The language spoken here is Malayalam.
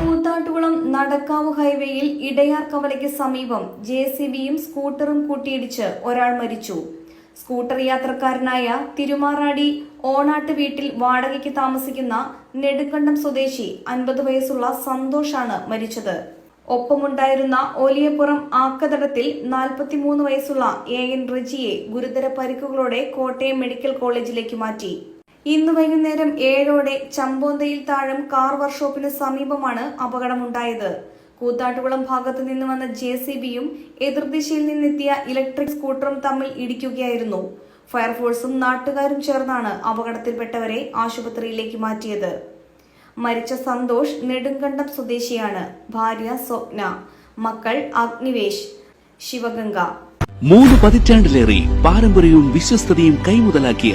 കൂത്താട്ടുകുളം നടക്കാവ് ഹൈവേയിൽ ഇടയാർ കവലയ്ക്ക് സമീപം ജെ സി ബിയും സ്കൂട്ടറും കൂട്ടിയിടിച്ച് ഒരാൾ മരിച്ചു. സ്കൂട്ടർ യാത്രക്കാരനായ തിരുമാറാടി ഓണാട്ട് വീട്ടിൽ വാടകയ്ക്ക് താമസിക്കുന്ന നെടുങ്കണ്ടം സ്വദേശി അൻപത് വയസ്സുള്ള സന്തോഷാണ് മരിച്ചത്. ഒപ്പമുണ്ടായിരുന്ന ഓലിയപ്പുറം ആക്കതടത്തിൽ നാൽപ്പത്തിമൂന്ന് വയസ്സുള്ള എ എൻ റെജിയെ ഗുരുതര പരിക്കുകളോടെ കോട്ടയം മെഡിക്കൽ കോളേജിലേക്ക് മാറ്റി. ഇന്ന് വൈകുന്നേരം ഏഴോടെ ചമ്പോന്തയിൽ താഴം കാർ വർക്ക്ഷോപ്പിന് സമീപമാണ് അപകടമുണ്ടായത്. കൂത്താട്ടുകുളം ഭാഗത്തു നിന്ന് വന്ന ജെ സി ബിയും എതിർദിശയിൽ നിന്നെത്തിയ ഇലക്ട്രിക് സ്കൂട്ടറും തമ്മിൽ ഇടിക്കുകയായിരുന്നു. ഫയർഫോഴ്സും നാട്ടുകാരും ചേർന്നാണ് അപകടത്തിൽപ്പെട്ടവരെ ആശുപത്രിയിലേക്ക് മാറ്റിയത്. മരിച്ച സന്തോഷ് നെടുങ്കണ്ടം സ്വദേശിയാണ്. ഭാര്യ സ്വപ്ന. മക്കൾ അഗ്നിവേശ്. ശിവഗംഗ. മൂന്ന് പതിറ്റാണ്ടിലേറെ പാരമ്പര്യവും വിശ്വസ്തതയും കൈമുതലാക്കിയ